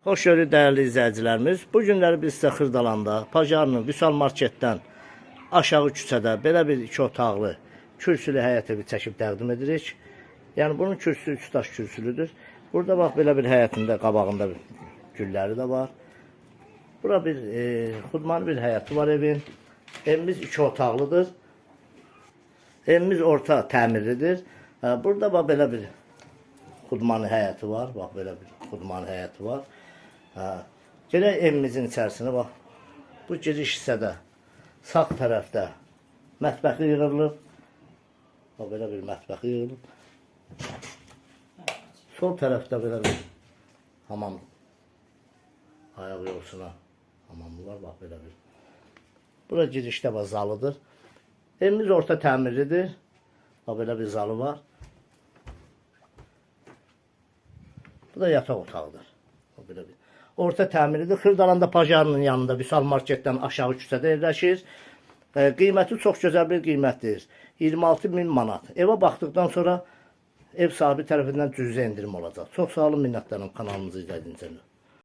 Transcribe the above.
Xoş gördük dəyərli izləyicilərimiz. Bu günləri biz sizə Xırdalanda, Pajarlı, Vüsal marketdən aşağı küçədə belə bir iki otaqlı kürsülü həyət evi çəkib təqdim edirik. Yəni bunun kürsüsü üç daş kürsülüdür. Burada bax belə bir həyətində qabağında bir gülləri də var. Bura bir e, xudmanı bir həyəti var evin. Evimiz iki otaqlıdır. Evimiz orta təmirlidir. Ha, Burada bax belə bir xudmanı həyəti var. Bax belə bir xudmanı həyəti var. Ha. Gələk evimizin içərisinə bax. Bu giriş hissədə sağ tərəfdə mətbəxi yığılıb. Bax belə bir mətbəxi yığılıb. Sol tərəfdə belə bir hamam ayaq yolsuna hamamı var bax belə bir. Bura girişdə bax zalıdır. Evimiz orta təmirlidir. Bax belə bir zalı var. Bu da yataq otağıdır. O belə bir. Orta təmirlidir. Xırdalanda Pajarının yanında Vüsal marketdən aşağı küçədə yerləşir. E, qiyməti çox gözəl bir qiymətdir. 26 min manat. Evə baxdıqdan sonra ev sahibi tərəfindən cüzə endirim olacaq. Çox sağ olun, minnətdarım kanalımızı izlədiyiniz üçün.